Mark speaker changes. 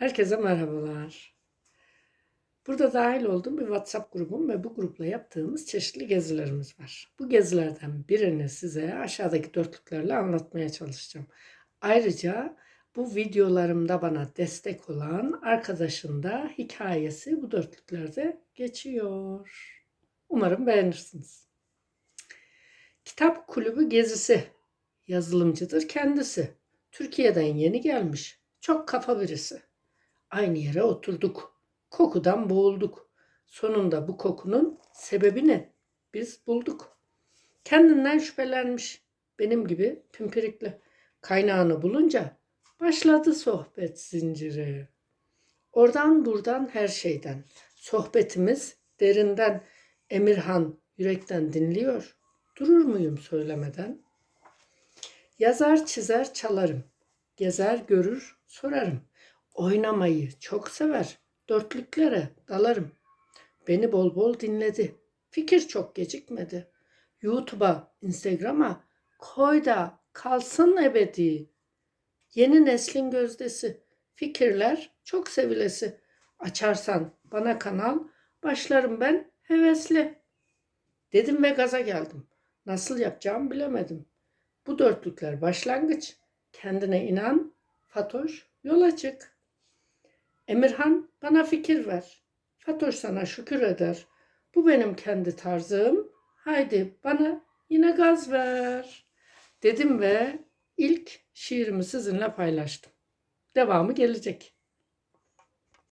Speaker 1: Herkese merhabalar. Burada dahil olduğum bir WhatsApp grubum ve bu grupla yaptığımız çeşitli gezilerimiz var. Bu gezilerden birini size aşağıdaki dörtlüklerle anlatmaya çalışacağım. Ayrıca bu videolarımda bana destek olan arkadaşın da hikayesi bu dörtlüklerde geçiyor. Umarım beğenirsiniz. Kitap Kulübü gezisi. Yazılımcıdır kendisi. Türkiye'den yeni gelmiş. Çok kafa birisi. Aynı yere oturduk. Kokudan boğulduk. Sonunda bu kokunun sebebini biz bulduk. Kendinden şüphelenmiş. Benim gibi pimpirikli. Kaynağını bulunca başladı sohbet zinciri. Oradan buradan her şeyden. Sohbetimiz derinden. Emirhan yürekten dinliyor. Durur muyum söylemeden? Yazar çizer çalarım. Gezer görür sorarım. Oynamayı çok sever. Dörtlüklere dalarım. Beni bol bol dinledi. Fikir çok gecikmedi. YouTube'a, Instagram'a koy da kalsın ebedi. Yeni neslin gözdesi. Fikirler çok sevilesi. Açarsan bana kanal başlarım ben hevesli. Dedim ve gaza geldim. Nasıl yapacağımı bilemedim. Bu dörtlükler başlangıç. Kendine inan, Fatoş yola çık. Emirhan bana fikir ver. Fatoş sana şükür eder. Bu benim kendi tarzım. Haydi bana yine gaz ver. Dedim ve ilk şiirimi sizinle paylaştım. Devamı gelecek.